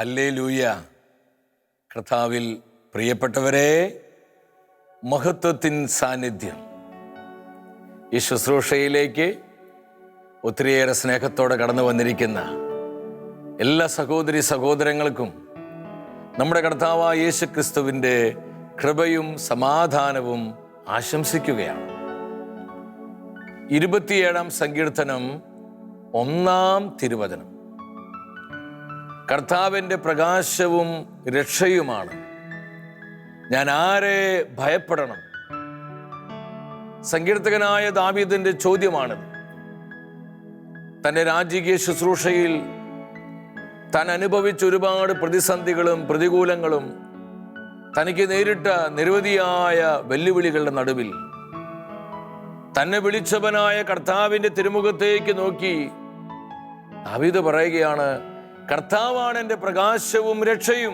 ഹല്ലേ ലൂയ കർത്താവിൽ പ്രിയപ്പെട്ടവരെ മഹത്വത്തിൻ സാന്നിധ്യം. ഈ ശുശ്രൂഷയിലേക്ക് ഒത്തിരിയേറെ സ്നേഹത്തോടെ കടന്നു വന്നിരിക്കുന്ന എല്ലാ സഹോദരി സഹോദരങ്ങൾക്കും നമ്മുടെ കർത്താവായ യേശു ക്രിസ്തുവിന്റെ കൃപയും സമാധാനവും ആശംസിക്കുകയാണ്. ഇരുപത്തിയേഴാം സങ്കീർത്തനം ഒന്നാം തിരുവചനം. കർത്താവിന്റെ പ്രകാശവും രക്ഷയുമാണ്. ഞാൻ ആരെ ഭയപ്പെടണം? സങ്കീർത്തകനായ ദാവീദിന്റെ ചോദ്യമാണിത്. തന്റെ രാജകീയ ശുശ്രൂഷയിൽ താൻ അനുഭവിച്ച ഒരുപാട് പ്രതിസന്ധികളും പ്രതികൂലങ്ങളും തനിക്ക് നേരിട്ട നിരവധിയായ വെല്ലുവിളികളുടെ നടുവിൽ തന്നെ വിളിച്ചവനായ കർത്താവിന്റെ തിരുമുഖത്തേക്ക് നോക്കി ദാവീദ് പറയുകയാണ് കർത്താവാണ് എന്റെ പ്രകാശവും രക്ഷയും.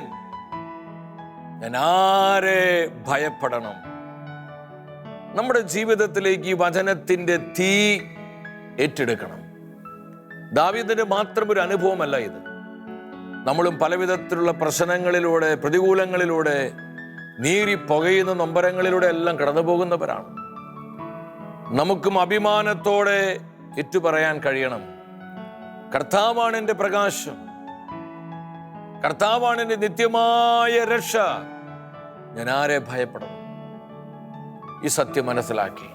ഞാൻ ആരെ ഭയപ്പെടണം? നമ്മുടെ ജീവിതത്തിലേക്ക് ഈ വചനത്തിന്റെ തീ ഏറ്റെടുക്കണം. ദാവീദിന്റെ മാത്രം ഒരു അനുഭവമല്ല ഇത്. നമ്മളും പലവിധത്തിലുള്ള പ്രശ്നങ്ങളിലൂടെ പ്രതികൂലങ്ങളിലൂടെ നീരി പുകയുന്ന നൊമ്പരങ്ങളിലൂടെ എല്ലാം കടന്നു പോകുന്നവരാണ് നമുക്കും അഭിമാനത്തോടെ ഏറ്റുപറയാൻ കഴിയണം. കർത്താവാണ് എന്റെ പ്രകാശം. കർത്താവാണ് എന്റെ നിത്യമായ രക്ഷ. ഞാൻ ആരെ ഭയപ്പെടണം ഈ സത്യം മനസ്സിലാക്കി.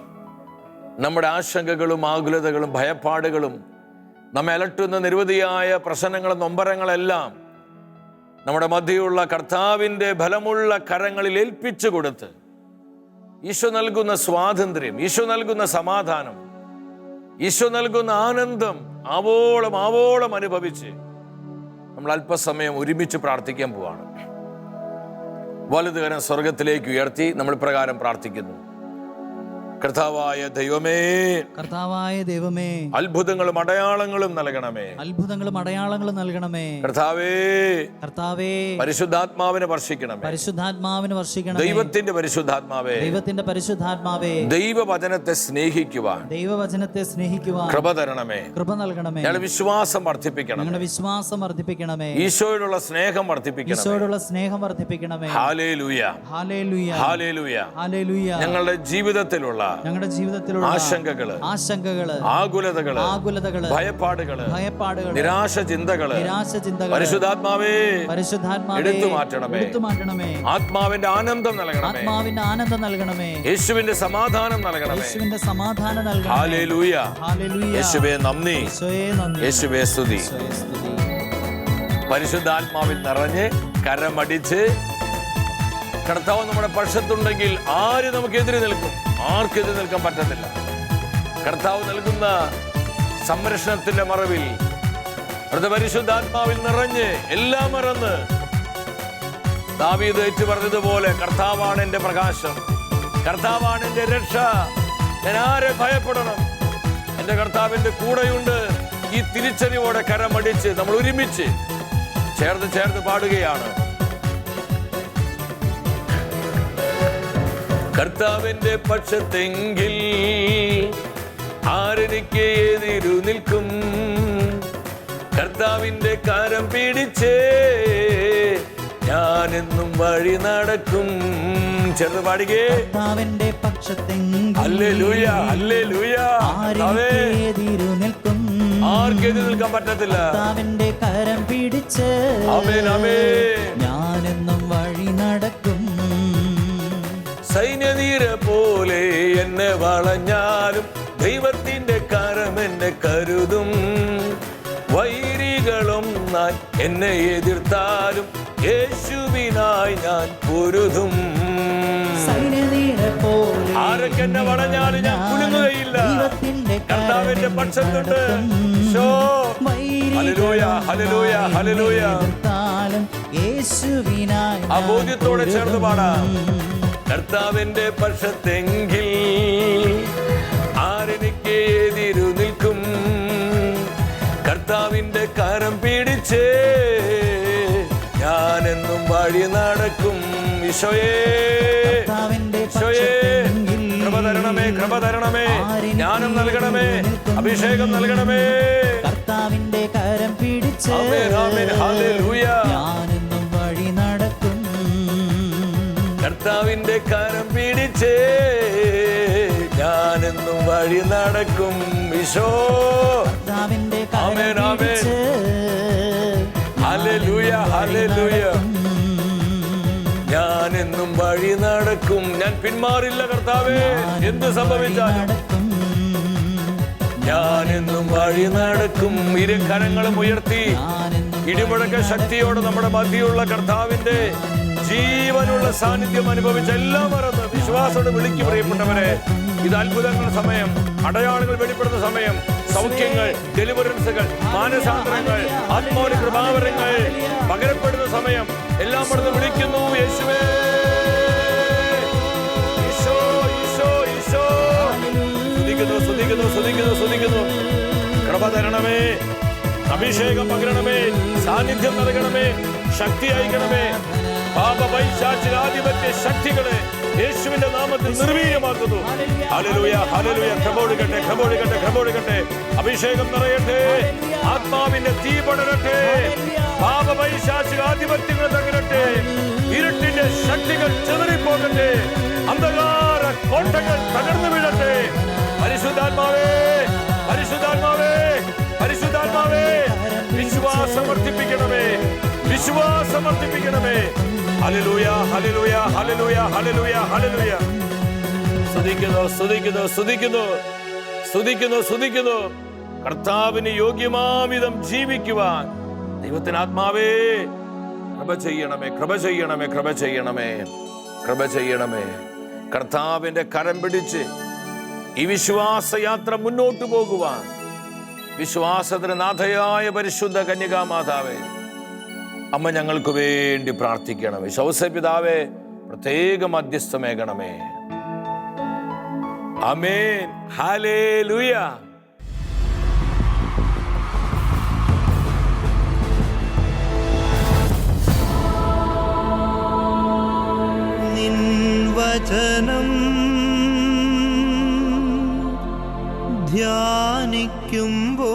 നമ്മുടെ ആശങ്കകളും ആകുലതകളും ഭയപ്പാടുകളും നമ്മെ അലട്ടുന്ന നിരവധിയായ പ്രശ്നങ്ങളും നൊമ്പരങ്ങളെല്ലാം നമ്മുടെ മധ്യയുള്ള കർത്താവിന്റെ ഫലമുള്ള കരങ്ങളിൽ ഏൽപ്പിച്ചു കൊടുത്ത് ഈശോ നൽകുന്ന സ്വാതന്ത്ര്യം ഈശോ നൽകുന്ന സമാധാനം ഈശോ നൽകുന്ന ആനന്ദം ആവോളം ആവോളം അനുഭവിച്ച് നമ്മൾ അല്പസമയം ഒരുമിച്ച് പ്രാർത്ഥിക്കാൻ പോവാണ്. വലുതുകരം സ്വർഗത്തിലേക്ക് ഉയർത്തി നമ്മൾ പ്രകാരം പ്രാർത്ഥിക്കുന്നു. കർത്താവായ ദൈവമേ. കർത്താവായ ദൈവമേ. അത്ഭുതങ്ങളും അടയാളങ്ങളും നൽകണമേ. അത്ഭുതങ്ങളും അടയാളങ്ങളും നൽകണമേ. കർത്താവേ. കർത്താവേ. പരിശുദ്ധാത്മാവിനെ വർഷിക്കണമേ. പരിശുദ്ധാത്മാവിനെ വർഷിക്കണം ദൈവത്തിന്റെ പരിശുദ്ധാത്മാവേ. ദൈവത്തിന്റെ പരിശുദ്ധാത്മാവേ. ദൈവവചനത്തെ സ്നേഹിക്കുവാൻ. ദൈവവചനത്തെ സ്നേഹിക്കുവാൻ. കൃപ തരണമേ. കൃപ നൽകണമേ. ഞങ്ങളുടെ വിശ്വാസം വർദ്ധിപ്പിക്കണം ഞങ്ങളുടെ വിശ്വാസം വർദ്ധിപ്പിക്കണമേ. ഈശോയോടുള്ള സ്നേഹം വർദ്ധിപ്പിക്കണം ഈശോയോടുള്ള സ്നേഹം വർദ്ധിപ്പിക്കണമേ. ഹാലേ ലൂയ ഹാലേലുയ. ഹാലേ ലൂയ ഹാലേലുയ. ഞങ്ങളുടെ ജീവിതത്തിലുള്ള ഞങ്ങളുടെ ജീവിതത്തിലുള്ള ആശങ്കകൾ ആശങ്കകൾ ആകുലതകൾ ആകുലതകൾ ഭയപ്പാടുകൾ ഭയപ്പാടുകൾ നിരാശ ചിന്തകൾ നിരാശ ചിന്തകൾ പരിശുദ്ധാത്മാവേ പരിശുദ്ധാത്മാവേ എടുത്തു മാറ്റണമേ. എടുത്തു മാറ്റണമേ ആത്മാവിന്റെ ആനന്ദം നൽകണമേ ആത്മാവിന്റെ ആനന്ദം നൽകണമേ യേശുവിന്റെ സമാധാനം നൽകണമേ. യേശുവിന്റെ സമാധാനം നൽകണമേ. ഹല്ലേലൂയ ഹല്ലേലൂയ യേശുവേ നന്ദി. യേശുവേ നന്ദി. യേശുവേ സ്തുതി. സ്തുതി. പരിശുദ്ധാത്മാവിൽ നിറഞ്ഞ് കരമടിച്ച് കർത്താവ് നമ്മുടെ പക്ഷത്തുണ്ടെങ്കിൽ ആര് നമുക്കെതിരെ നിൽക്കും? ആർക്കെതിരെ നിൽക്കാൻ പറ്റത്തില്ല കർത്താവ് നൽകുന്ന സംരക്ഷണത്തിന്റെ മറവിൽ അടുത്ത പരിശുദ്ധാത്മാവിൽ നിറഞ്ഞ് എല്ലാം മറന്ന് ദാവീദ് ഏറ്റു പറഞ്ഞതുപോലെ കർത്താവാണ് എന്റെ പ്രകാശം. കർത്താവാണ് എന്റെ രക്ഷ. ഞാൻ ആരെ ഭയപ്പെടണം? എന്റെ കർത്താവിന്റെ കൂടെയുണ്ട്. ഈ തിരിച്ചറിവോടെ കരമടിച്ച് നമ്മൾ ഒരുമിച്ച് ചേർന്ന് ചേർന്ന് പാടുകയാണ്. കർത്താവിന്റെ പക്ഷത്തെങ്കിൽ ആരെനിക്ക് എതിരു നിൽക്കും? കർത്താവിന്റെ കാരം പിടിച്ചേ ഞാനെന്നും വഴി നടക്കും. ചെറുത് പാടുകേ കർത്താവിന്റെ പക്ഷത്തെങ്കിൽ അല്ലേ ലൂയ അല്ലേ ലൂയ ആരെതിരു നിൽക്കും? ആർക്കെതിരെ നിൽക്കാൻ പറ്റത്തില്ല. കർത്താവിന്റെ കരം പിടിച്ച് ആമേൻ ആമേൻ. ഞാനെന്നും വഴി നടക്കും. സൈന്യനീര പോലെ എന്നെ വളഞ്ഞാലും ദൈവത്തിന്റെ കരം എന്നെ കരുതും. വൈരികളൊന്നായി എന്നെ എതിർത്താലും യേശുവിനായി ഞാൻ പൊരുതും. ആരൊക്കെ എന്നെ വളഞ്ഞാലും ഞാൻ കുലുങ്ങുകയില്ല? കർത്താവിന്റെ പക്ഷത്തുണ്ട്. ആ ബോധ്യത്തോടെ ചേർന്ന് പാടാം. കർത്താവിന്റെ പക്ഷത്തെങ്കിൽ ആരെനിക്ക് എതിരു നിൽക്കും? കർത്താവിന്റെ കരം പിടിച്ച് ഞാനെന്നും വഴി നടക്കും. ഈശോയേ ഈശോയേ കൃപ തരണമേ കൃപ തരണമേ. ജ്ഞാനം നൽകണമേ. അഭിഷേകം നൽകണമേ. കർത്താവിന്റെ കർത്താവിന്റെ കരം പിടിച്ച് കർത്താവിന്റെ കരം പിടിച്ചേ. ഞാനെന്നും വഴി നടക്കും വിശോ കർത്താവിന്റെ കരം ആമേൻ, ആമേൻ. പിടിച്ച്. ഹല്ലേലൂയ, ഞാനെന്നും വഴി ഹല്ലേലൂയ. നടക്കും. ഞാനെന്നും വഴി നടക്കും. ഞാൻ പിന്മാറില്ല കർത്താവേ. എന്ത് സംഭവിച്ചാലും. ഞാനെന്നും വഴി നടക്കും. ഇരു കരങ്ങളും ഉയർത്തി. ഇടിമുഴക്ക ശക്തിയോടെ നമ്മുടെ മതിയുള്ള കർത്താവിന്റെ ജീവനുള്ള സാന്നിധ്യം അനുഭവിച്ച എല്ലാം മറന്ന് വിശ്വാസത്തോടെ വിളിക്കു പ്രിയപ്പെട്ടവരെ. ഇത് അത്ഭുതങ്ങളുടെ സമയം അടയാളങ്ങൾ വെളിപ്പെടുന്ന സമയം സൗഖ്യങ്ങൾ ഡെലിവറൻസുകൾ മാനസാന്തരങ്ങൾ ആത്മാവിന് പ്രഭാവരങ്ങൾ പകരപ്പെടുന്ന സമയം എല്ലാം മറന്ന് വിളിക്കുന്നു യേശുവേ. ഈശോ തരണമേ അഭിഷേകം പകരണമേ സാന്നിധ്യം നൽകണമേ ശക്തി അയക്കണമേ പാപപൈശാചിരാധിപത്യ ശക്തികളെ യേശുവിന്റെ നാമത്തിൽ നിർവീര്യമാക്കുന്നു. Hallelujah hallelujah. ക്രമോടുകട്ടെ ക്രമോടുകട്ടെ ക്രമോടുകട്ടെ അഭിഷേകം നിറയട്ടെ. ആത്മാവിന്റെ തീ പടരട്ടെ. പാപപൈശാചിരാധിപത്യങ്ങൾ തകരട്ടെ. ഇരുട്ടിന്റെ ശക്തികൾ ചെതറിപ്പോകട്ടെ. അന്ധകാര കോട്ടകൾ തകർന്നു വീഴട്ടെ. പരിശുദ്ധാത്മാവേ പരിശുദ്ധാത്മാവേ പരിശുദ്ധാത്മാവേ വിശ്വാസം വർദ്ധിപ്പിക്കണമേ വിശ്വാസം വർദ്ധിപ്പിക്കണമേ ഹലലൂയ ഹലലൂയ ഹലലൂയ ഹലലൂയ ഹല്ലേലൂയ. സ്തുതിക്കുന്നു സ്തുതിക്കുന്നു സ്തുതിക്കുന്നു. സ്തുതിക്കുന്നു സ്തുതിക്കുന്നു. കർത്താവിന് യോഗ്യമാവിധം ജീവിക്കുവാൻ ദൈവത്തിന് ആത്മാവേ കൃപ ചെയ്യണമേ കൃപ ചെയ്യണമേ കൃപ ചെയ്യണമേ കൃപ ചെയ്യണമേ. കർത്താവിന്റെ കരം പിടിച്ച് ഈ വിശ്വാസയാത്ര മുന്നോട്ടു പോകുവാൻ വിശ്വാസത്തിന് നാഥയായ പരിശുദ്ധ കന്യകാമാതാവേ അമ്മ ഞങ്ങൾക്ക് വേണ്ടി പ്രാർത്ഥിക്കണമേ. ശൗസപിതാവേ പ്രത്യേക മധ്യസ്ഥമേകണമേ അമേൻ ഹാലേ ലൂയ വചനം ധ്യാനിക്കുമ്പോ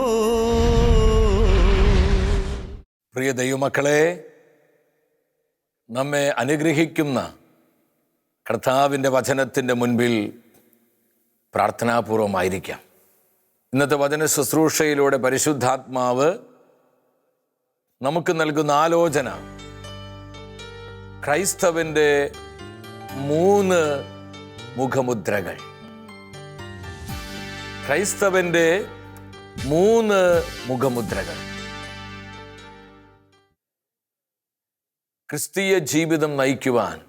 പ്രിയ ദൈവമക്കളെ നമ്മെ അനുഗ്രഹിക്കുന്ന കർത്താവിന്റെ വചനത്തിന്റെ മുൻപിൽ പ്രാർത്ഥനാപൂർവമായിരിക്കാം. ഇന്നത്തെ വചന ശുശ്രൂഷയിലൂടെ പരിശുദ്ധാത്മാവ് നമുക്ക് നൽകുന്ന ആലോചന ക്രൈസ്തവന്റെ മൂന്ന് മുഖമുദ്രകൾ. ക്രൈസ്തവന്റെ മൂന്ന് മുഖമുദ്രകൾ. ക്രിസ്തീയ ജീവിതം നയിക്കുവാൻ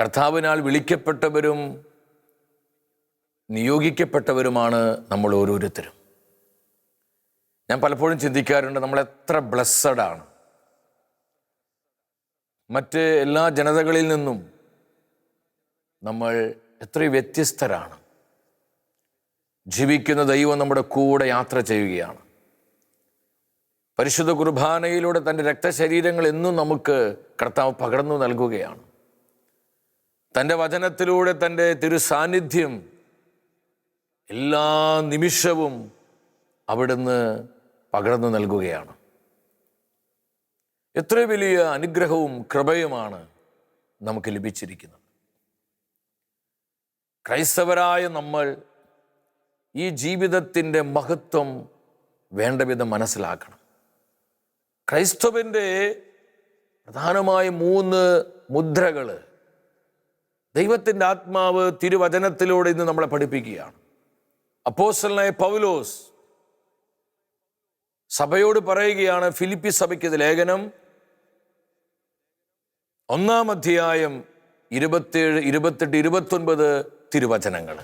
കർത്താവിനാൽ വിളിക്കപ്പെട്ടവരും നിയോഗിക്കപ്പെട്ടവരുമാണ് നമ്മൾ ഓരോരുത്തരും. ഞാൻ പലപ്പോഴും ചിന്തിക്കാറുണ്ട് നമ്മൾ എത്ര ബ്ലസ്സഡ് ആണ്. മറ്റ് എല്ലാ ജനതകളിൽ നിന്നും നമ്മൾ എത്ര വ്യത്യസ്തരാണ്. ജീവിക്കുന്ന ദൈവം നമ്മുടെ കൂടെ യാത്ര ചെയ്യുകയാണ്. പരിശുദ്ധ കുർബാനയിലൂടെ തന്റെ രക്തശരീരങ്ങൾ എന്നും നമുക്ക് കർത്താവ് പകർന്നു നൽകുകയാണ്. തന്റെ വചനത്തിലൂടെ തന്റെ തിരുസാന്നിധ്യം എല്ലാ നിമിഷവും അവിടുന്ന് പകർന്നു നൽകുകയാണ്. എത്ര വലിയ അനുഗ്രഹവും കൃപയുമാണ് നമുക്ക് ലഭിച്ചിരിക്കുന്നത്. ക്രൈസ്തവരായ നമ്മൾ ഈ ജീവിതത്തിന്റെ മഹത്വം വേണ്ട വിധം മനസ്സിലാക്കണം. ക്രൈസ്തവന്റെ പ്രധാനമായ മൂന്ന് മുദ്രകൾ ദൈവത്തിന്റെ ആത്മാവ് തിരുവചനത്തിലൂടെ ഇന്ന് നമ്മളെ പഠിപ്പിക്കുകയാണ്. അപ്പോസ്റ്റലായ പൗലോസ് സഭയോട് പറയുകയാണ് ഫിലിപ്പി സഭയ്ക്ക് ഇത് ലേഖനം. ഒന്നാം അധ്യായം ഇരുപത്തിയേഴ് ഇരുപത്തെട്ട് ഇരുപത്തൊൻപത് തിരുവചനങ്ങൾ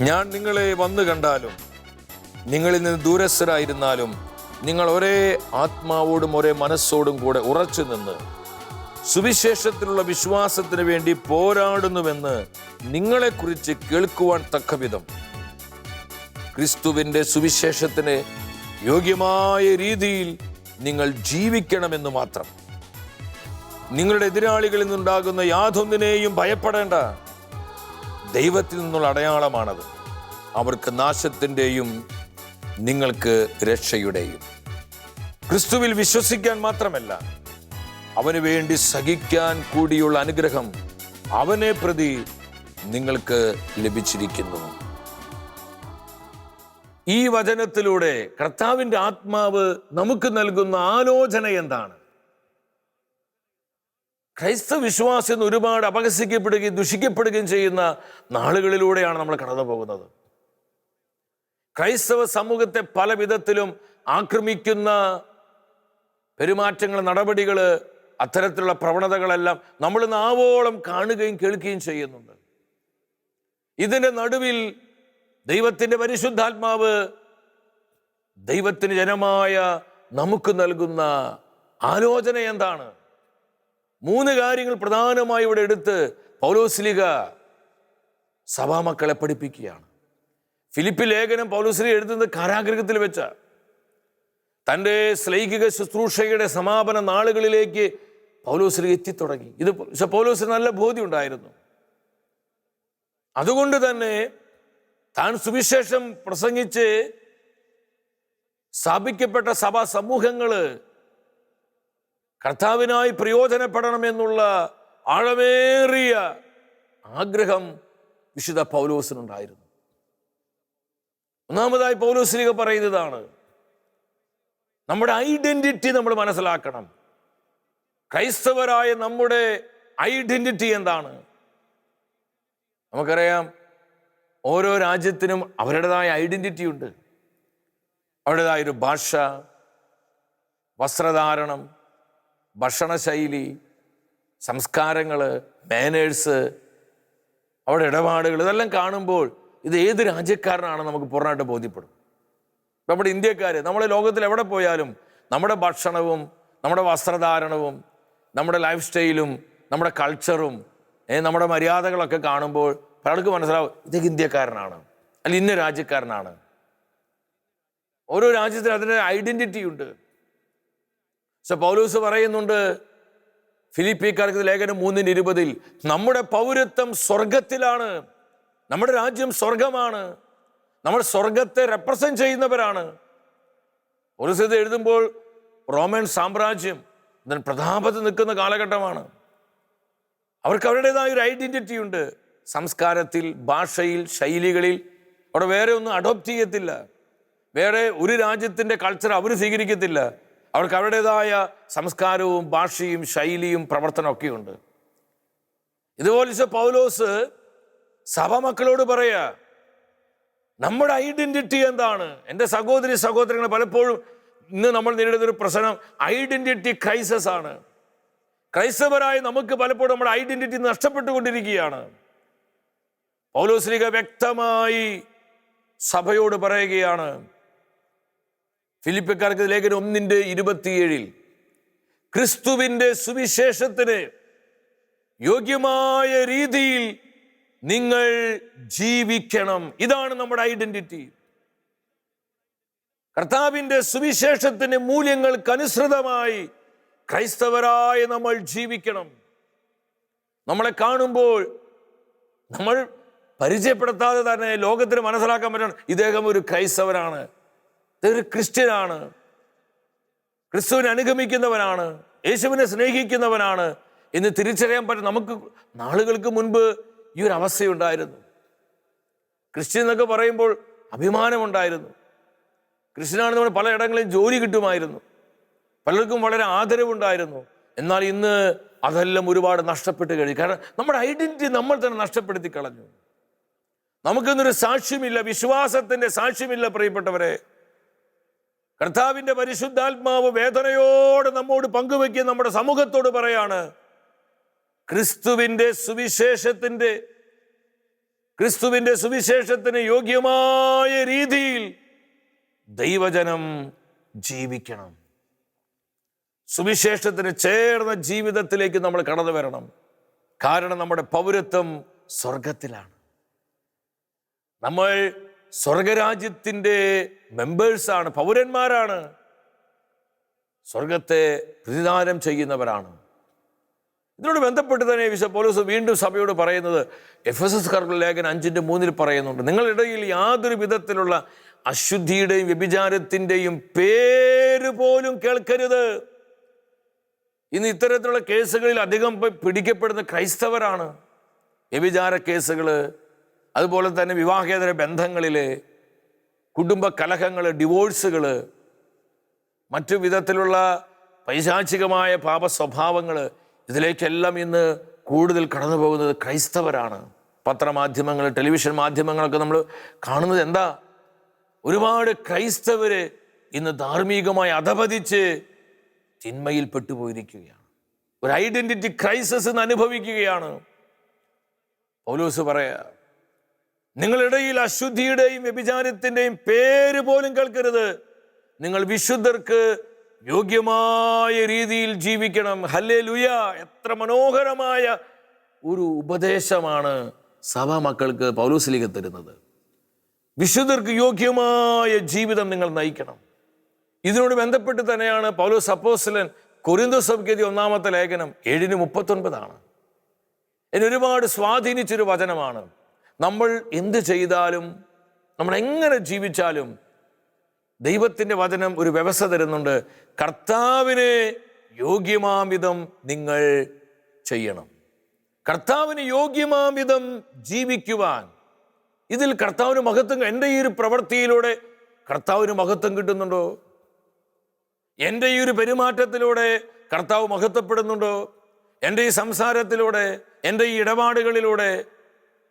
ഞാൻ നിങ്ങളെ വന്നു കണ്ടാലും നിങ്ങളിൽ നിന്ന് ദൂരസ്ഥരായിരുന്നാലും നിങ്ങൾ ഒരേ ആത്മാവോടും ഒരേ മനസ്സോടും കൂടെ ഉറച്ചു നിന്ന് സുവിശേഷത്തിലുള്ള വിശ്വാസത്തിന് വേണ്ടി പോരാടുന്നുവെന്ന് നിങ്ങളെക്കുറിച്ച് കേൾക്കുവാൻ തക്കവിധം. ക്രിസ്തുവിന്റെ സുവിശേഷത്തിന് യോഗ്യമായ രീതിയിൽ നിങ്ങൾ ജീവിക്കണമെന്ന് മാത്രം. നിങ്ങളുടെ എതിരാളികളിൽ നിന്നുണ്ടാകുന്ന യാതൊന്നിനെയും ഭയപ്പെടേണ്ട. ദൈവത്തിൽ നിന്നുള്ള അടയാളമാണത്. അവർക്ക് നാശത്തിന്റെയും നിങ്ങൾക്ക് രക്ഷയുടെയും. ക്രിസ്തുവിൽ വിശ്വസിക്കാൻ മാത്രമല്ല അവന് വേണ്ടി സഹിക്കാൻ കൂടിയുള്ള അനുഗ്രഹം അവനെ പ്രതി നിങ്ങൾക്ക് ലഭിച്ചിരിക്കുന്നു. ഈ വചനത്തിലൂടെ കർത്താവിന്റെ ആത്മാവ് നമുക്ക് നൽകുന്ന ആലോചന എന്താണ്? ക്രൈസ്തവ വിശ്വാസം ഒരുപാട് അപഹസിക്കപ്പെടുകയും ദുഷിക്കപ്പെടുകയും ചെയ്യുന്ന നാളുകളിലൂടെയാണ് നമ്മൾ കടന്നു പോകുന്നത് ക്രൈസ്തവ സമൂഹത്തെ പല വിധത്തിലും ആക്രമിക്കുന്ന പെരുമാറ്റങ്ങൾ നടപടികൾ അത്തരത്തിലുള്ള പ്രവണതകളെല്ലാം നമ്മൾ നാവോളം കാണുകയും കേൾക്കുകയും ചെയ്യുന്നുണ്ട്. ഇതിന്റെ നടുവിൽ ദൈവത്തിന്റെ പരിശുദ്ധാത്മാവ് ദൈവത്തിന് ജനമായ നമുക്ക് നൽകുന്ന ആലോചന എന്താണ്? മൂന്ന് കാര്യങ്ങൾ പ്രധാനമായി ഇവിടെ എടുത്ത് പൗലോസ്ലിക സഭാമക്കളെ പഠിപ്പിക്കുകയാണ്. ഫിലിപ്പ് ലേഖനം പൗലശ്രീ എഴുതുന്നത് കാരാഗ്രഹത്തിൽ വെച്ച തന്റെ ശ്ലൈകിക ശുശ്രൂഷയുടെ സമാപന നാളുകളിലേക്ക് പൗലോശ്രീ എത്തിത്തുടങ്ങി. ഇത് പക്ഷെ പൗലോശ്രീ നല്ല ബോധ്യം ഉണ്ടായിരുന്നു. അതുകൊണ്ട് തന്നെ താൻ സുവിശേഷം പ്രസംഗിച്ച് സ്ഥാപിക്കപ്പെട്ട സഭാ സമൂഹങ്ങൾ കർത്താവിനായി പ്രയോജനപ്പെടണമെന്നുള്ള ആഴമേറിയ ആഗ്രഹം വിശുദ്ധ പൗലോസിനുണ്ടായിരുന്നു. ഒന്നാമതായി പൗലോസ്ലിക പറയുന്നതാണ് നമ്മുടെ ഐഡന്റിറ്റി നമ്മൾ മനസ്സിലാക്കണം. ക്രൈസ്തവരായ നമ്മുടെ ഐഡന്റിറ്റി എന്താണ്? നമുക്കറിയാം ഓരോ രാജ്യത്തിനും അവരുടേതായ ഐഡന്റിറ്റി ഉണ്ട്. അവരുടേതായ ഒരു ഭാഷ വസ്ത്രധാരണം ഭക്ഷണശൈലി സംസ്കാരങ്ങൾ മാനേഴ്സ് അവരുടെ ഇടപാടുകൾ ഇതെല്ലാം കാണുമ്പോൾ ഇത് ഏത് രാജ്യക്കാരനാണ് നമുക്ക് പൂർണമായിട്ട് ബോധ്യപ്പെടും. ഇപ്പം നമ്മുടെ ഇന്ത്യക്കാർ നമ്മുടെ ലോകത്തിൽ എവിടെ പോയാലും നമ്മുടെ ഭക്ഷണവും നമ്മുടെ വസ്ത്രധാരണവും നമ്മുടെ ലൈഫ് സ്റ്റൈലും നമ്മുടെ കൾച്ചറും നമ്മുടെ മര്യാദകളൊക്കെ കാണുമ്പോൾ പലർക്കും മനസ്സിലാവും ഇതൊക്കെ ഇന്ത്യക്കാരനാണ്. അല്ല ഇന്ന രാജ്യക്കാരനാണ്. ഓരോ രാജ്യത്തിന് അതിന്റെ ഐഡന്റിറ്റി ഉണ്ട്. പക്ഷെ പൗലൂസ് പറയുന്നുണ്ട് ഫിലിപ്പിക്കാർക്ക് ലേഖനം മൂന്നിന് ഇരുപതിൽ നമ്മുടെ പൗരത്വം സ്വർഗത്തിലാണ് നമ്മുടെ രാജ്യം സ്വർഗമാണ്. നമ്മൾ സ്വർഗത്തെ റെപ്രസെന്റ് ചെയ്യുന്നവരാണ്. ഒരു സ്ഥിതി എഴുതുമ്പോൾ റോമൻ സാമ്രാജ്യം ഇതിന് പ്രതാപത്തിൽ നിൽക്കുന്ന കാലഘട്ടമാണ്. അവർക്ക് അവരുടേതായ ഒരു ഐഡന്റിറ്റി ഉണ്ട്. സംസ്കാരത്തിൽ ഭാഷയിൽ ശൈലികളിൽ. അവിടെ വേറെ ഒന്നും അഡോപ്റ്റ് ചെയ്യത്തില്ല. വേറെ ഒരു രാജ്യത്തിന്റെ കൾച്ചർ അവർ സ്വീകരിക്കത്തില്ല. അവർക്ക് അവരുടേതായ സംസ്കാരവും ഭാഷയും ശൈലിയും പ്രവർത്തനമൊക്കെയുണ്ട് ഇതുപോലെ പൗലോസ് സഭ മക്കളോട് പറയാ നമ്മുടെ ഐഡന്റിറ്റി എന്താണ്? എന്റെ സഹോദരി സഹോദരങ്ങൾ പലപ്പോഴും ഇന്ന് നമ്മൾ നേരിടുന്ന ഒരു പ്രശ്നം ഐഡന്റിറ്റി ക്രൈസസ് ആണ്. ക്രൈസ്തവരായി നമുക്ക് പലപ്പോഴും നമ്മുടെ ഐഡന്റിറ്റി നഷ്ടപ്പെട്ടുകൊണ്ടിരിക്കുകയാണ്. പൗലോസ്ലിക വ്യക്തമായി സഭയോട് പറയുകയാണ് ഫിലിപ്പിക്കാർക്ക് ലേഖനം ഒന്നിന്റെ ഇരുപത്തിയേഴിൽ ക്രിസ്തുവിന്റെ സുവിശേഷത്തിന് യോഗ്യമായ രീതിയിൽ നിങ്ങൾ ജീവിക്കണം. ഇതാണ് നമ്മുടെ ഐഡന്റിറ്റി. കർത്താവിന്റെ സുവിശേഷത്തിന് മൂല്യങ്ങൾക്കനുസൃതമായി ക്രൈസ്തവരായി നമ്മൾ ജീവിക്കണം. നമ്മളെ കാണുമ്പോൾ നമ്മൾ പരിചയപ്പെടുത്താതെ തന്നെ ലോകത്തിന് മനസ്സിലാക്കാൻ പറ്റണം. ഇദ്ദേഹം ഒരു ക്രൈസ്തവനാണ്. ഇതൊരു ക്രിസ്ത്യനാണ്. ക്രിസ്തുവിനെ അനുഗമിക്കുന്നവനാണ്. യേശുവിനെ സ്നേഹിക്കുന്നവനാണ്. എന്ന് തിരിച്ചറിയാൻ പറ്റും. നമുക്ക് നാളുകൾക്ക് മുൻപ് ഈ ഒരു അവസ്ഥയുണ്ടായിരുന്നു. ക്രിസ്ത്യൻ എന്നൊക്കെ പറയുമ്പോൾ അഭിമാനമുണ്ടായിരുന്നു. ക്രിസ്ത്യനാണെന്ന് നമ്മൾ പലയിടങ്ങളിലും ജോലി കിട്ടുമായിരുന്നു. പലർക്കും വളരെ ആദരവുണ്ടായിരുന്നു. എന്നാൽ ഇന്ന് അതെല്ലാം ഒരുപാട് നഷ്ടപ്പെട്ട് കഴിഞ്ഞു. കാരണം നമ്മുടെ ഐഡന്റിറ്റി നമ്മൾ തന്നെ നഷ്ടപ്പെടുത്തി കളഞ്ഞു. നമുക്കിന്നൊരു സാക്ഷ്യമില്ല വിശ്വാസത്തിന്റെ സാക്ഷ്യമില്ല പ്രിയപ്പെട്ടവരെ. കർത്താവിന്റെ പരിശുദ്ധാത്മാവ് വേദനയോടെ നമ്മോട് പങ്കുവെക്കുക നമ്മുടെ സമൂഹത്തോട് പറയാണ് ക്രിസ്തുവിന്റെ സുവിശേഷത്തിന്റെ ക്രിസ്തുവിന്റെ സുവിശേഷത്തിന് യോഗ്യമായ രീതിയിൽ ദൈവജനം ജീവിക്കണം. സുവിശേഷത്തിന് ചേർന്ന ജീവിതത്തിലേക്ക് നമ്മൾ കടന്നു വരണം. കാരണം നമ്മുടെ പൗരത്വം സ്വർഗത്തിലാണ് നമ്മൾ സ്വർഗരാജ്യത്തിന്റെ മെമ്പേഴ്സാണ് പൗരന്മാരാണ്. സ്വർഗത്തെ പ്രതിദാനം ചെയ്യുന്നവരാണ്. ഇതിനോട് ബന്ധപ്പെട്ട് തന്നെ വിശ പോലീസ് വീണ്ടും സഭയോട് പറയുന്നത് എഫ് എസ് എസ് കാർക്കുള്ള ലേഖനം അഞ്ചിന്റെ മൂന്നിൽ പറയുന്നുണ്ട്. നിങ്ങളിടയിൽ യാതൊരു വിധത്തിലുള്ള അശുദ്ധിയുടെയും വ്യഭിചാരത്തിന്റെയും പേര് പോലും കേൾക്കരുത്. ഇന്ന് ഇത്തരത്തിലുള്ള കേസുകളിൽ അധികം പിടിക്കപ്പെടുന്ന ക്രൈസ്തവരാണ്. വ്യഭിചാര കേസുകൾ അതുപോലെ തന്നെ വിവാഹേതര ബന്ധങ്ങളിൽ കുടുംബ കലഹങ്ങൾ ഡിവോഴ്സുകൾ മറ്റു വിധത്തിലുള്ള പൈശാചികമായ പാപ സ്വഭാവങ്ങൾ ഇതിലേക്കെല്ലാം ഇന്ന് കൂടുതൽ കടന്നു പോകുന്നത് ക്രൈസ്തവരാണ്. പത്രമാധ്യമങ്ങൾ ടെലിവിഷൻ മാധ്യമങ്ങളൊക്കെ നമ്മൾ കാണുന്നത് എന്താ? ഒരുപാട് ക്രൈസ്തവര് ഇന്ന് ധാർമ്മികമായി അധപതിച്ച് തിന്മയിൽ പെട്ടുപോയിരിക്കുകയാണ്. ഒരു ഐഡന്റിറ്റി ക്രൈസിസ് ഇന്ന് അനുഭവിക്കുകയാണ്. പൗലോസ് പറയാ നിങ്ങളിടയിൽ അശുദ്ധിയുടെയും വ്യഭിചാരത്തിന്റെയും പേര് പോലും കേൾക്കരുത്. നിങ്ങൾ വിശുദ്ധർക്ക് യോഗ്യമായ രീതിയിൽ ജീവിക്കണം. ഹല്ലേ ലുയ എത്ര മനോഹരമായ ഒരു ഉപദേശമാണ് സഭാ മക്കൾക്ക് പൗലോസ്ലിക തരുന്നത്. വിശുദ്ധർക്ക് യോഗ്യമായ ജീവിതം നിങ്ങൾ നയിക്കണം. ഇതിനോട് ബന്ധപ്പെട്ട് തന്നെയാണ് പൗലോസ് അപ്പോസ്ലൻ കൊരിന്ത സഭയ്ക്കെതി ഒന്നാമത്തെ ലേഖനം ഏഴിന് മുപ്പത്തൊൻപതാണ്. എന്നെ ഒരുപാട് സ്വാധീനിച്ചൊരു വചനമാണ്. നമ്മൾ എന്ത് ചെയ്താലും നമ്മൾ എങ്ങനെ ജീവിച്ചാലും ദൈവത്തിന്റെ വചനം ഒരു വ്യവസ്ഥ തരുന്നുണ്ട്. കർത്താവിന് യോഗ്യമാംവിധം നിങ്ങൾ ചെയ്യണം. കർത്താവിന് യോഗ്യമാംവിധം ജീവിക്കുവാൻ. ഇതിൽ കർത്താവിന് മഹത്വം എന്റെ ഈ ഒരു പ്രവൃത്തിയിലൂടെ കർത്താവിന് മഹത്വം കിട്ടുന്നുണ്ടോ? എന്റെ ഈ ഒരു പെരുമാറ്റത്തിലൂടെ കർത്താവ് മഹത്വപ്പെടുന്നുണ്ടോ? എന്റെ ഈ സംസാരത്തിലൂടെ എന്റെ ഈ ഇടപാടുകളിലൂടെ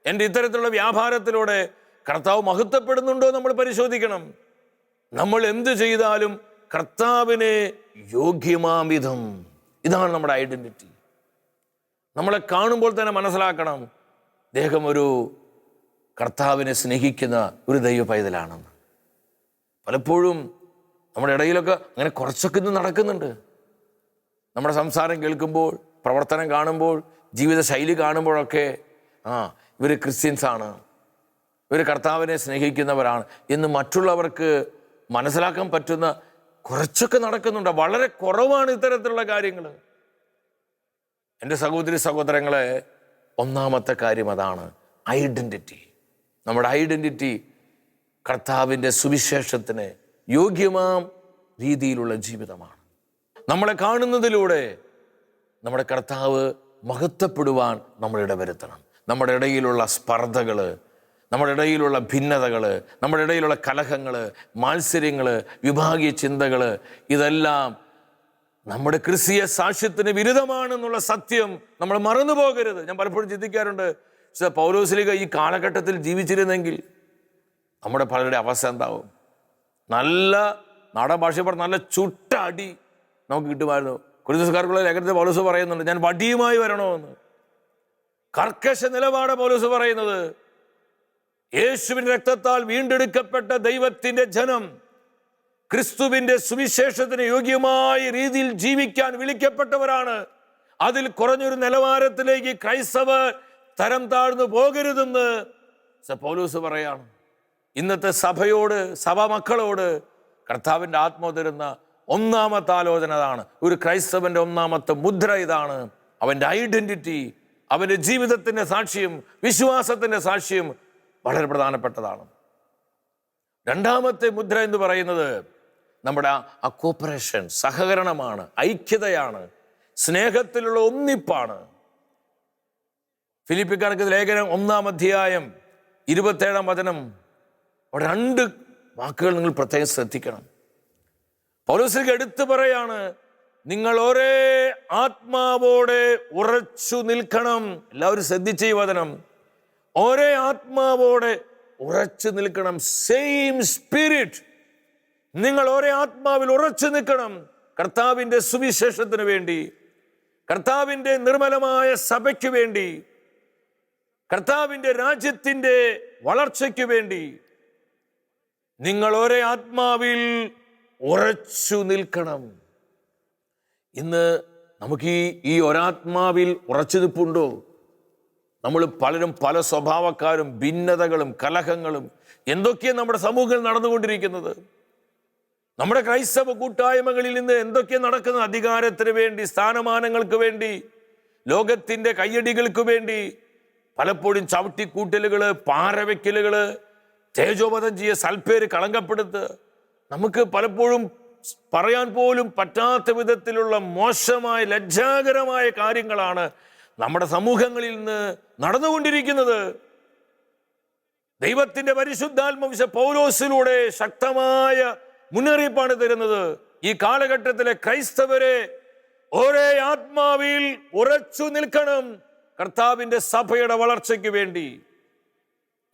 എന്റെ ഇത്തരത്തിലുള്ള വ്യാപാരത്തിലൂടെ കർത്താവ് മഹത്വപ്പെടുന്നുണ്ടോ നമ്മൾ പരിശോധിക്കണം. നമ്മൾ എന്ത് ചെയ്താലും കർത്താവിനെ യോഗ്യമാം വിധം. ഇതാണ് നമ്മുടെ ഐഡന്റിറ്റി. നമ്മളെ കാണുമ്പോൾ തന്നെ മനസ്സിലാക്കണം അദ്ദേഹം ഒരു കർത്താവിനെ സ്നേഹിക്കുന്ന ഒരു ദൈവ പൈതലാണെന്ന് പലപ്പോഴും നമ്മുടെ ഇടയിലൊക്കെ അങ്ങനെ കുറച്ചൊക്കെ ഇന്ന് നടക്കുന്നുണ്ട്. നമ്മുടെ സംസാരം കേൾക്കുമ്പോൾ പ്രവർത്തനം കാണുമ്പോൾ ജീവിത ശൈലി കാണുമ്പോഴൊക്കെ ആ ഇവർ ക്രിസ്ത്യൻസാണ്. ഇവർ കർത്താവിനെ സ്നേഹിക്കുന്നവരാണ്. എന്ന് മറ്റുള്ളവർക്ക് മനസ്സിലാക്കാൻ പറ്റുന്ന കുറച്ചൊക്കെ നടക്കുന്നുണ്ട്. വളരെ കുറവാണ് ഇത്തരത്തിലുള്ള കാര്യങ്ങൾ എന്റെ സഹോദരി സഹോദരങ്ങളെ ഒന്നാമത്തെ കാര്യം അതാണ് ഐഡന്റിറ്റി നമ്മുടെ ഐഡന്റിറ്റി കർത്താവിന്റെ സുവിശേഷത്തിന് യോഗ്യമാം രീതിയിലുള്ള ജീവിതമാണ്. നമ്മളെ കാണുന്നതിലൂടെ നമ്മുടെ കർത്താവ് മഹത്വപ്പെടുവാൻ നമ്മളിടവരുത്തണം നമ്മുടെ ഇടയിലുള്ള സ്പർദ്ധകൾ നമ്മുടെ ഇടയിലുള്ള ഭിന്നതകൾ നമ്മുടെ ഇടയിലുള്ള കലഹങ്ങൾ മാത്സര്യങ്ങൾ വിഭാഗീയ ചിന്തകൾ ഇതെല്ലാം നമ്മുടെ ക്രിസ്തീയ സാക്ഷ്യത്തിന് വിരുദ്ധമാണെന്നുള്ള സത്യം നമ്മൾ മറന്നു പോകരുത്. ഞാൻ പലപ്പോഴും ചിന്തിക്കാറുണ്ട് പക്ഷേ ഈ കാലഘട്ടത്തിൽ ജീവിച്ചിരുന്നെങ്കിൽ നമ്മുടെ പലരുടെ അവസ്ഥ എന്താവും? നല്ല നാടൻ ഭാഷയിൽ പറഞ്ഞ നല്ല ചുട്ട അടി നമുക്ക് കിട്ടുമായിരുന്നു. കുരുദസ്കാർക്കുള്ള ലേഖനത്തിൽ പൗലോസ് പറയുന്നുണ്ട് ഞാൻ വടിയുമായി വരണമെന്ന്. കർക്കശ നിലപാട് പൗലോസ് പറയുന്നത്. യേശുവിൻ രക്തത്താൽ വീണ്ടെടുക്കപ്പെട്ട ദൈവത്തിന്റെ ജനം ക്രിസ്തുവിന്റെ സുവിശേഷത്തിന് യോഗ്യമായ രീതിയിൽ ജീവിക്കാൻ വിളിക്കപ്പെട്ടവരാണ്. അതിൽ കുറഞ്ഞൊരു നിലവാരത്തിലേക്ക് ക്രൈസ്തവർ തരം താഴ്ന്നു പോകരുതെന്ന് സപ്പോലൂസ് പൗലൂസ് പറയാണ്. ഇന്നത്തെ സഭയോട് സഭ മക്കളോട് കർത്താവിന്റെ ആത്മാവ് തരുന്ന ഒന്നാമത്തെ ആലോചന അതാണ് ഒരു ക്രൈസ്തവന്റെ ഒന്നാമത്തെ മുദ്ര ഇതാണ്. അവന്റെ ഐഡന്റിറ്റി അവന്റെ ജീവിതത്തിന്റെ സാക്ഷ്യം വിശ്വാസത്തിന്റെ സാക്ഷ്യം വളരെ പ്രധാനപ്പെട്ടതാണ്. രണ്ടാമത്തെ മുദ്ര എന്ന് പറയുന്നത് നമ്മുടെ ആ- കോപ്പറേഷൻ സഹകരണമാണ് ഐക്യതയാണ് സ്നേഹത്തിലുള്ള ഒന്നിപ്പാണ്. ഫിലിപ്പിക്കാർക്ക് ലേഖനം ഒന്നാം അധ്യായം ഇരുപത്തേഴാം വചനം അവിടെ രണ്ട് വാക്കുകൾ നിങ്ങൾ പ്രത്യേകം ശ്രദ്ധിക്കണം. പൗലോസിലേക്ക് എടുത്തു പറയാണ് നിങ്ങൾ ഒരേ ആത്മാവോടെ ഉറച്ചു നിൽക്കണം. എല്ലാവരും ശ്രദ്ധിച്ച ഈ വചനം. ഒരേ ആത്മാവോടെ ഉറച്ചു നിൽക്കണം. സെയിം സ്പിരിറ്റ് നിങ്ങൾ ഒരേ ആത്മാവിൽ ഉറച്ചു നിൽക്കണം. കർത്താവിന്റെ സുവിശേഷത്തിന് വേണ്ടി. കർത്താവിന്റെ നിർമ്മലമായ സഭയ്ക്ക് വേണ്ടി. കർത്താവിന്റെ രാജ്യത്തിന്റെ വളർച്ചയ്ക്ക് വേണ്ടി. നിങ്ങൾ ഒരേ ആത്മാവിൽ ഉറച്ചു നിൽക്കണം. ഇന്ന് നമുക്ക് ഈ ഒരാത്മാവിൽ ഉറച്ചു നിൽപ്പുണ്ടോ നമ്മൾ പലരും പല സ്വഭാവക്കാരും ഭിന്നതകളും കലഹങ്ങളും എന്തൊക്കെയാണ് നമ്മുടെ സമൂഹത്തിൽ നടന്നുകൊണ്ടിരിക്കുന്നത്? നമ്മുടെ ക്രൈസ്തവ കൂട്ടായ്മകളിൽ നിന്ന് എന്തൊക്കെ നടക്കുന്നത്? അധികാരത്തിന് വേണ്ടി സ്ഥാനമാനങ്ങൾക്ക് വേണ്ടി ലോകത്തിന്റെ കയ്യടികൾക്ക് വേണ്ടി പലപ്പോഴും ചവിട്ടിക്കൂട്ടലുകൾ പാറവെക്കലുകൾ തേജോപതം ചെയ്യ സൽപ്പേര് കളങ്കപ്പെടുത്ത് നമുക്ക് പലപ്പോഴും പറയാൻ പോലും പറ്റാത്ത വിധത്തിലുള്ള മോശമായ ലജ്ജാകരമായ കാര്യങ്ങളാണ് നമ്മുടെ സമൂഹങ്ങളിൽ നിന്ന് നടന്നുകൊണ്ടിരിക്കുന്നത്. ദൈവത്തിന്റെ പരിശുദ്ധാത്മവിശ പൗലോസിലൂടെ ശക്തമായ മുന്നറിയിപ്പാണ് തരുന്നത്. ഈ കാലഘട്ടത്തിലെ ക്രൈസ്തവരെ ഒരേ ആത്മാവിൽ ഉറച്ചു നിൽക്കണം. കർത്താവിന്റെ സഭയുടെ വളർച്ചയ്ക്ക് വേണ്ടി.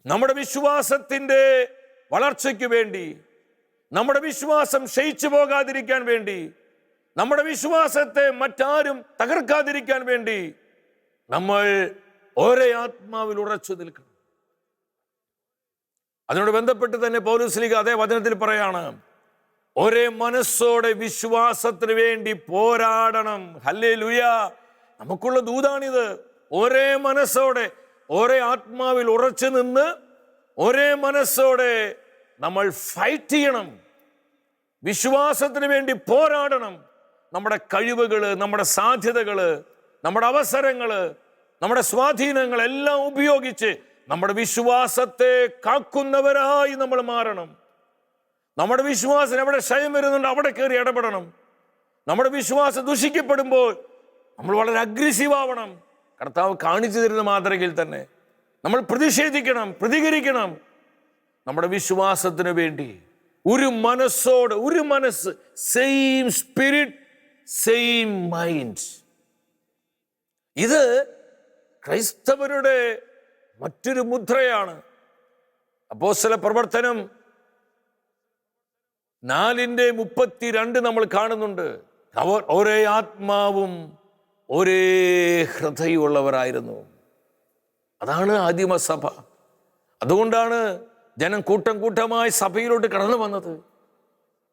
നമ്മുടെ വിശ്വാസത്തിന്റെ വളർച്ചയ്ക്ക് വേണ്ടി. നമ്മുടെ വിശ്വാസം ക്ഷയിച്ചു പോകാതിരിക്കാൻ വേണ്ടി. നമ്മുടെ വിശ്വാസത്തെ മറ്റാരും തകർക്കാതിരിക്കാൻ വേണ്ടി. നമ്മൾ ഒരേ ആത്മാവിൽ ഉറച്ചു നിൽക്കണം. അതിനോട് ബന്ധപ്പെട്ട് തന്നെ പൗരസ്ലിക അതേ വചനത്തിൽ പറയാണ് ഒരേ മനസ്സോടെ വിശ്വാസത്തിന് വേണ്ടി പോരാടണം. ഹല്ലേ ലുയ നമുക്കുള്ള ദൂതാണിത്. ഒരേ മനസ്സോടെ ഒരേ ആത്മാവിൽ ഉറച്ചു നിന്ന് ഒരേ മനസ്സോടെ നമ്മൾ ഫൈറ്റ് ചെയ്യണം. വിശ്വാസത്തിന് വേണ്ടി പോരാടണം. നമ്മുടെ കഴിവുകൾ നമ്മുടെ സാധ്യതകൾ നമ്മുടെ അവസരങ്ങൾ നമ്മുടെ സ്വാധീനങ്ങളെല്ലാം ഉപയോഗിച്ച് നമ്മുടെ വിശ്വാസത്തെ കാക്കുന്നവരായി നമ്മൾ മാറണം. നമ്മുടെ വിശ്വാസം എവിടെ ക്ഷയം വരുന്നുണ്ട് അവിടെ കയറി ഇടപെടണം. നമ്മുടെ വിശ്വാസം ദുഷിക്കപ്പെടുമ്പോൾ നമ്മൾ വളരെ അഗ്രസീവ് ആവണം. കർത്താവ് കാണിച്ചു തരുന്ന മാതൃകയിൽ തന്നെ നമ്മൾ പ്രതിഷേധിക്കണം പ്രതികരിക്കണം. നമ്മുടെ വിശ്വാസത്തിന് വേണ്ടി ഒരു മനസ്സോട് ഒരു മനസ്സ് സെയിം സ്പിരിറ്റ് സെയിം മൈൻഡ് ഇത് ക്രൈസ്തവരുടെ മറ്റൊരു മുദ്രയാണ് അപ്പോസ്തല പ്രവർത്തനം. നാലിന്റെ മുപ്പത്തിരണ്ട് നമ്മൾ കാണുന്നുണ്ട്. അവർ ഒരേ ആത്മാവും ഒരേ ഹൃദയമുള്ളവരായിരുന്നു. അതാണ് ആദിമസഭ. അതുകൊണ്ടാണ് ജനം കൂട്ടം കൂട്ടമായി സഭയിലോട്ട് കടന്നു വന്നത്.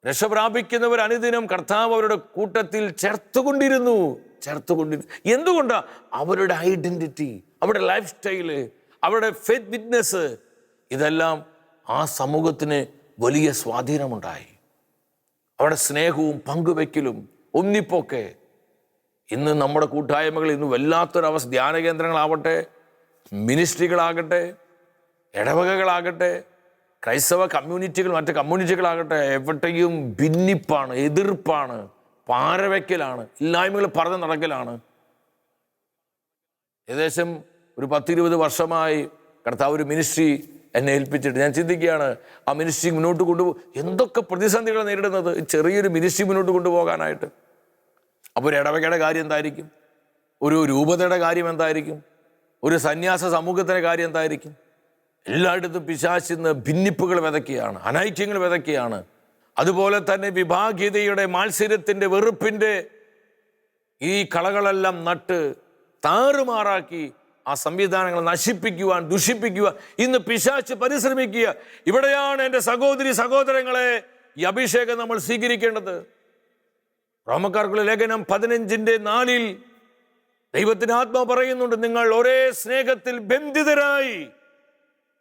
രക്ഷ പ്രാപിക്കുന്നവർ അനുദിനം കർത്താവ് അവരുടെ കൂട്ടത്തിൽ ചേർത്തുകൊണ്ടിരുന്നു. ചേർത്തുകൊണ്ടിരുന്നു എന്തുകൊണ്ടാണ് അവരുടെ ഐഡന്റിറ്റി അവരുടെ ലൈഫ് സ്റ്റൈൽ അവരുടെ ഫെയ്ത്ത് വിറ്റ്നസ് ഇതെല്ലാം ആ സമൂഹത്തിന് വലിയ സ്വാധീനമുണ്ടായി. അവരുടെ സ്നേഹവും പങ്കുവെക്കലും ഒന്നിപ്പൊക്കെ. ഇന്ന് നമ്മുടെ കൂട്ടായ്മകൾ ഇന്ന് വല്ലാത്തൊരവസ്ഥ. ധ്യാന കേന്ദ്രങ്ങളാവട്ടെ മിനിസ്ട്രികളാകട്ടെ ഇടവകകളാകട്ടെ ക്രൈസ്തവ കമ്മ്യൂണിറ്റികൾ മറ്റ് കമ്മ്യൂണിറ്റികളാകട്ടെ എവിടെയും ഭിന്നിപ്പാണ് എതിർപ്പാണ് പാരവയ്ക്കലാണ് ഇല്ലായ്മകൾ പറഞ്ഞു നടക്കലാണ്. ഏകദേശം ഒരു പത്തിരുപത് വർഷമായി കർത്താവ് ഒരു മിനിസ്ട്രി എന്നെ ഏൽപ്പിച്ചിട്ട്. ഞാൻ ചിന്തിക്കുകയാണ് ആ മിനിസ്ട്രി മുന്നോട്ട് കൊണ്ടുപോകും എന്തൊക്കെ പ്രതിസന്ധികൾ നേരിടുന്നത്? ചെറിയൊരു മിനിസ്ട്രി മുന്നോട്ട് കൊണ്ടുപോകാനായിട്ട് അപ്പോൾ ഒരു ഇടവകയുടെ കാര്യം എന്തായിരിക്കും? ഒരു രൂപതയുടെ കാര്യം എന്തായിരിക്കും? ഒരു സന്യാസ സമൂഹത്തിന്റെ കാര്യം എന്തായിരിക്കും? എല്ലായിടത്തും പിശാശിന്ന് ഭിന്നിപ്പുകൾ വിതയ്ക്കുകയാണ് അനൈക്യങ്ങൾ വിതയ്ക്കുകയാണ് അതുപോലെ തന്നെ വിഭാഗീയതയുടെ മാത്സര്യത്തിന്റെ വെറുപ്പിന്റെ ഈ കളകളെല്ലാം നട്ട് താറുമാറാക്കി ആ സംവിധാനങ്ങൾ നശിപ്പിക്കുവാൻ ദുഷിപ്പിക്കുവാൻ ഇന്ന് പിശാച്ച് പരിശ്രമിക്കുക. ഇവിടെയാണ് എന്റെ സഹോദരി സഹോദരങ്ങളെ ഈ അഭിഷേകം നമ്മൾ സ്വീകരിക്കേണ്ടത്. റോമക്കാർക്കുള്ള ലേഖനം പതിനഞ്ചിന്റെ നാലിൽ ദൈവത്തിന് ആത്മാവ് പറയുന്നുണ്ട് നിങ്ങൾ ഒരേ സ്നേഹത്തിൽ ബന്ധിതരായി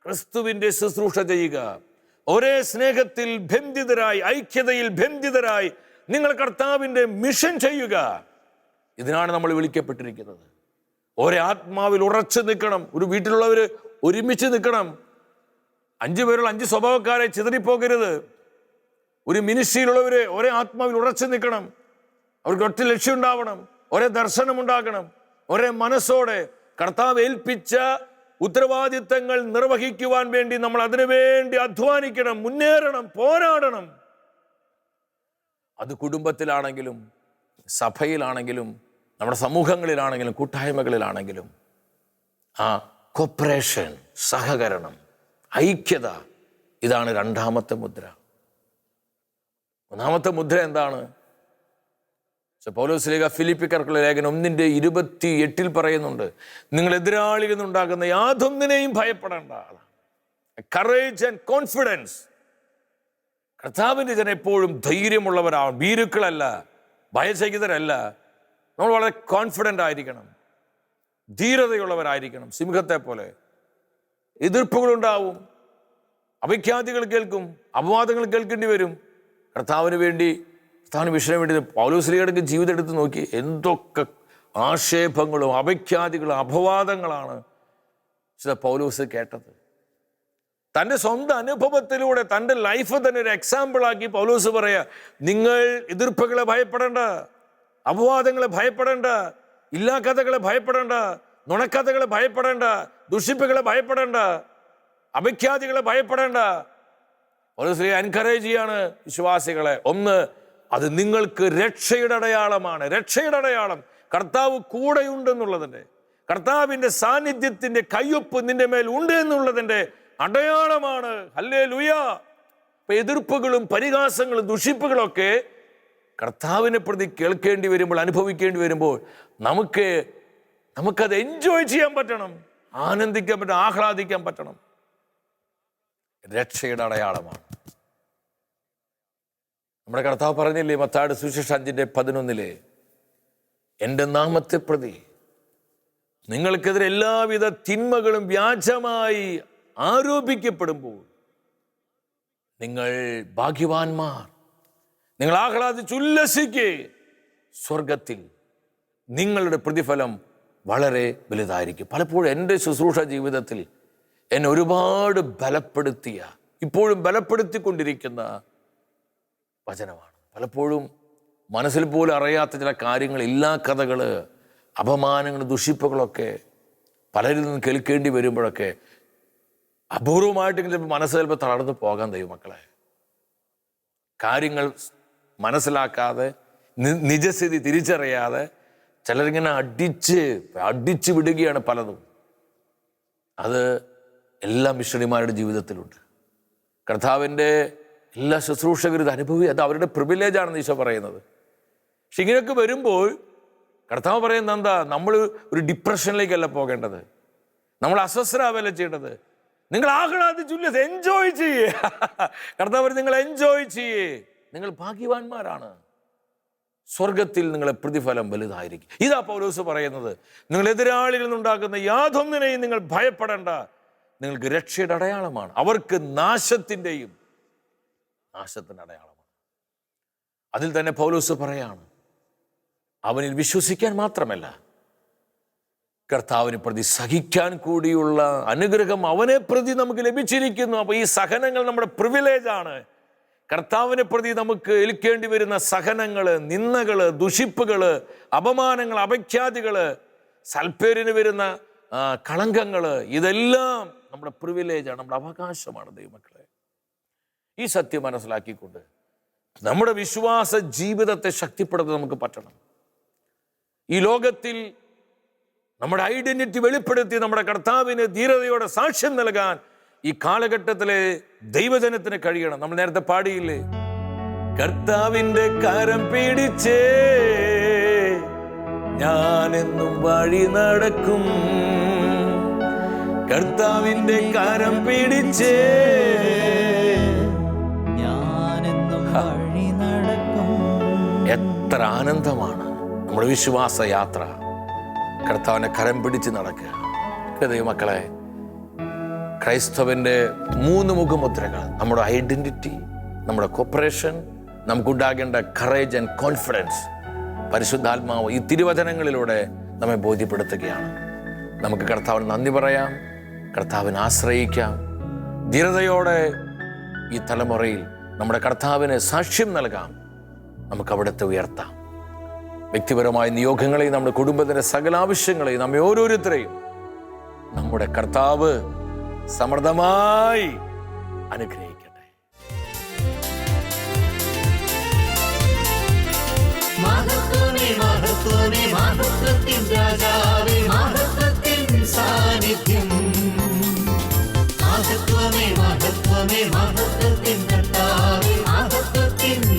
ക്രിസ്തുവിന്റെ ശുശ്രൂഷ ചെയ്യുക. ഒരേ സ്നേഹത്തിൽ ബന്ധിതരായി ഐക്യതയിൽ ബന്ധിതരായി നിങ്ങൾ കർത്താവിന്റെ മിഷൻ ചെയ്യുക. ഇതിനാണ് നമ്മൾ വിളിക്കപ്പെട്ടിരിക്കുന്നത്. ഒരേ ആത്മാവിൽ ഉറച്ചു നിൽക്കണം. ഒരു വീട്ടിലുള്ളവർ ഒരുമിച്ച് നിൽക്കണം. അഞ്ചു പേരുള്ള അഞ്ച് സ്വഭാവക്കാരെ ചിതറിപ്പോകരുത്. ഒരു മിനിസ്ട്രിയിലുള്ളവർ ഒരേ ആത്മാവിൽ ഉറച്ചു നിൽക്കണം. അവർക്ക് ഒറ്റ ലക്ഷ്യം ഉണ്ടാവണം. ഒരേ ദർശനം ഉണ്ടാകണം ഒരേ മനസ്സോടെ കർത്താവ് ഏൽപ്പിച്ച ഉത്തരവാദിത്തങ്ങൾ നിർവഹിക്കുവാൻ വേണ്ടി നമ്മൾ അതിനുവേണ്ടി അധ്വാനിക്കണം മുന്നേറണം പോരാടണം. അത് കുടുംബത്തിലാണെങ്കിലും സഭയിലാണെങ്കിലും നമ്മുടെ സമൂഹങ്ങളിലാണെങ്കിലും കൂട്ടായ്മകളിലാണെങ്കിലും ആ കോപ്പറേഷൻ സഹകരണം ഐക്യത ഇതാണ് രണ്ടാമത്തെ മുദ്ര. ഒന്നാമത്തെ മുദ്ര എന്താണ്? പൗലോസ്ലേഖ ഫിലിപ്പിക്കർക്കുള്ള ലേഖനം ഒന്നിന്റെ ഇരുപത്തി എട്ടിൽ പറയുന്നുണ്ട് നിങ്ങൾ എതിരാളിയിൽ നിന്നുണ്ടാകുന്ന യാതൊന്നിനെയും ഭയപ്പെടേണ്ട കറേജ് ആൻഡ് കോൺഫിഡൻസ് കർത്താവിന്റെ ജനം എപ്പോഴും ധൈര്യമുള്ളവരാണ്. ഭീരുക്കളല്ല ഭയചകിതരല്ല. നമ്മൾ വളരെ കോൺഫിഡന്റ് ആയിരിക്കണം. ധീരതയുള്ളവരായിരിക്കണം. സിംഹത്തെ പോലെ. എതിർപ്പുകളുണ്ടാവും അപഖ്യാതികൾ കേൾക്കും. അപവാദങ്ങൾ കേൾക്കേണ്ടി വരും. കർത്താവിന് വേണ്ടി കർത്താവിന് വിഷയം വേണ്ടി പൗലോസ്ലിയുടെ ജീവിതം എടുത്ത് നോക്കി എന്തൊക്കെ ആക്ഷേപങ്ങളും അപഖ്യാതികളും അപവാദങ്ങളാണ് വിശുദ്ധ പൗലോസ് കേട്ടത്. തന്റെ സ്വന്തം അനുഭവത്തിലൂടെ തന്റെ ലൈഫ് തന്നെ ഒരു എക്സാമ്പിളാക്കി പൗലോസ് പറയാ നിങ്ങൾ എതിർപ്പുകളെ ഭയപ്പെടേണ്ട അപവാദങ്ങളെ ഭയപ്പെടേണ്ട ഇല്ലാ കഥകളെ ഭയപ്പെടേണ്ട നുണക്കഥകളെ ഭയപ്പെടേണ്ട ദുഷിപ്പുകളെ ഭയപ്പെടേണ്ട അപഖ്യാതികളെ ഭയപ്പെടേണ്ട. പൗലോസ് എൻകറേജ് ചെയ്യാണ് വിശ്വാസികളെ. ഒന്ന് അത് നിങ്ങൾക്ക് രക്ഷയുടെ അടയാളമാണ് രക്ഷയുടെ അടയാളം. കർത്താവ് കൂടെയുണ്ടെന്നുള്ളതിന്റെ കർത്താവിന്റെ സാന്നിധ്യത്തിന്റെ കയ്യൊപ്പ് നിന്റെ മേൽ ഉണ്ട് എന്നുള്ളതിന്റെ അടയാളമാണ്. അല്ലേ ലുയ എതിർപ്പുകളും പരിഹാസങ്ങളും ദുഷിപ്പുകളൊക്കെ കർത്താവിനെ പ്രതി കേൾക്കേണ്ടി വരുമ്പോൾ അനുഭവിക്കേണ്ടി വരുമ്പോൾ നമുക്ക് നമുക്കത് എൻജോയ് ചെയ്യാൻ പറ്റണം ആനന്ദിക്കാൻ പറ്റണം ആഹ്ലാദിക്കാൻ പറ്റണം. രക്ഷയുടെ അടയാളമാണ്. നമ്മുടെ കർത്താവ് പറഞ്ഞില്ലേ മത്താട് സുശേഷ അഞ്ചിന്റെ പതിനൊന്നിലെ എന്റെ നാമത്തെ പ്രതി നിങ്ങൾക്കെതിരെ എല്ലാവിധ തിന്മകളും വ്യാജമായി ആരോപിക്കപ്പെടുമ്പോൾ നിങ്ങൾ ഭാഗ്യവാന്മാർ. നിങ്ങൾ ആഹ്ലാദിച്ച് ഉല്ലസിക്കേ സ്വർഗത്തിൽ നിങ്ങളുടെ പ്രതിഫലം വളരെ വലുതായിരിക്കും. പലപ്പോഴും എന്റെ ശുശ്രൂഷ ജീവിതത്തിൽ എന്നെ ഒരുപാട് ബലപ്പെടുത്തിയ ഇപ്പോഴും ബലപ്പെടുത്തിക്കൊണ്ടിരിക്കുന്ന വചനമാണ്. പലപ്പോഴും മനസ്സിൽ പോലും അറിയാത്ത ചില കാര്യങ്ങൾ ഇല്ലാ കഥകൾ അപമാനങ്ങൾ ദുഷിപ്പുകളൊക്കെ പലരിൽ നിന്ന് കേൾക്കേണ്ടി വരുമ്പോഴൊക്കെ അപൂർവമായിട്ടെങ്കിലും ചിലപ്പോൾ മനസ്സ് ചിലപ്പോൾ തളർന്നു പോകാൻ ദൈവമക്കളെ കാര്യങ്ങൾ മനസ്സിലാക്കാതെ നിജസ്ഥിതി തിരിച്ചറിയാതെ ചിലരിങ്ങനെ അടിച്ച് അടിച്ചു വിടുകയാണ് പലതും. അത് എല്ലാ മിഷണിമാരുടെ ജീവിതത്തിലുണ്ട്. കർത്താവിന്റെ എല്ലാ ശുശ്രൂഷകരും അനുഭവി അത് അവരുടെ പ്രിവിലേജാണെന്ന് ഈശോ പറയുന്നത്. പക്ഷെ ഇങ്ങനെയൊക്കെ വരുമ്പോൾ കർത്താവ് പറയുന്നത് എന്താ? നമ്മൾ ഒരു ഡിപ്രഷനിലേക്കല്ല പോകേണ്ടത്. നമ്മൾ അസ്വസ്ഥരാവല്ല ചെയ്യേണ്ടത്? നിങ്ങൾ ആഹ്ലാദിച്ചുല്ല എൻജോയ് ചെയ്യേ. കർത്താവ് നിങ്ങൾ എൻജോയ് ചെയ്യേ. നിങ്ങൾ ഭാഗ്യവാന്മാരാണ്. സ്വർഗത്തിൽ നിങ്ങളെ പ്രതിഫലം വലുതായിരിക്കും. ഇതാ പൗലോസ് പറയുന്നത്. നിങ്ങൾ എതിരാളിയിൽ നിന്നുണ്ടാക്കുന്ന യാതൊന്നിനെയും നിങ്ങൾ ഭയപ്പെടേണ്ട. നിങ്ങൾക്ക് രക്ഷയുടെ അടയാളമാണ്. അവർക്ക് നാശത്തിന്റെയും നാശത്തിന്റെ അടയാളമാണ്. അതിൽ തന്നെ പൗലോസ് പറയാണ് അവനിൽ വിശ്വസിക്കാൻ മാത്രമല്ല കർത്താവിന് പ്രതി സഹിക്കാൻ കൂടിയുള്ള അനുഗ്രഹം അവനെ പ്രതി നമുക്ക് ലഭിച്ചിരിക്കുന്നു. അപ്പൊ ഈ സഹനങ്ങൾ നമ്മുടെ പ്രിവിലേജാണ് കർത്താവിനെ പ്രതി നമുക്ക് ഏൽക്കേണ്ടി വരുന്ന സഹനങ്ങൾ നിന്നകൾ ദുഷിപ്പുകൾ അപമാനങ്ങൾ അപഖ്യാതികൾ സൽപ്പേരിന് വരുന്ന കളങ്കങ്ങൾ ഇതെല്ലാം നമ്മുടെ പ്രിവിലേജാണ് നമ്മുടെ അവകാശമാണ് ദൈവമക്കളെ. ഈ സത്യം മനസ്സിലാക്കിക്കൊണ്ട് നമ്മുടെ വിശ്വാസ ജീവിതത്തെ ശക്തിപ്പെടുത്താൻ നമുക്ക് പറ്റണം. ഈ ലോകത്തിൽ നമ്മുടെ ഐഡന്റിറ്റി വെളിപ്പെടുത്തി നമ്മുടെ കർത്താവിന് ധീരതയോടെ സാക്ഷ്യം നൽകാൻ ഈ കാലഘട്ടത്തിലെ ദൈവജനത്തിന് കഴിയണം. നമ്മൾ നേരത്തെ പാടിയില്ലേ? കർത്താവിന്റെ കരം പിടിച്ചേ ഞാനെന്നും വഴി നടക്കും. കർത്താവിന്റെ കരം പിടിച്ചേ എത്ര ആനന്ദമാണ്. നമ്മുടെ വിശ്വാസ യാത്ര. കർത്താവിനെ കരം പിടിച്ച് നടക്കുക. ദൈവമക്കളെ ക്രൈസ്തവന്റെ മൂന്ന് മുഖമുദ്രകൾ നമ്മുടെ ഐഡന്റിറ്റി നമ്മുടെ കോപ്പറേഷൻ നമുക്കുണ്ടാകേണ്ട കറേജ് ആൻഡ് കോൺഫിഡൻസ് പരിശുദ്ധാത്മാവ് ഈ തിരുവചനങ്ങളിലൂടെ നമ്മെ ബോധ്യപ്പെടുത്തുകയാണ്. നമുക്ക് കർത്താവിന് നന്ദി പറയാം. കർത്താവിനെ ആശ്രയിക്കാം. ധീരതയോടെ ഈ തലമുറയിൽ നമ്മുടെ കർത്താവിന് സാക്ഷ്യം നൽകാം. നമുക്ക് അവിടുത്തെ ഉയർത്താം. വ്യക്തിപരമായ നിയോഗങ്ങളെയും നമ്മുടെ കുടുംബത്തിന്റെ സകല ആവശ്യങ്ങളെയും നമ്മെ ഓരോരുത്തരെയും നമ്മുടെ കർത്താവ് സമൃദ്ധമായി അനുഗ്രഹിക്കട്ടെ. മഹത്വമേ സാന്നിധ്യം. മഹത്വമേ മഹത്വമേ മഹത്വത്തിൻ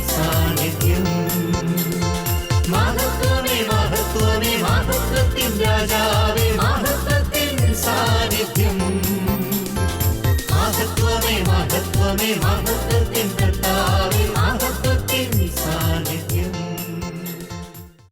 സാന്നിധ്യം. മഹത്വമേ മഹത്വമേ മഹത്വത്തിൻ രാജാവേ മഹത്വത്തിൻ സാന്നിധ്യം. മഹത്വമേ മഹത്വമേ മഹത്വ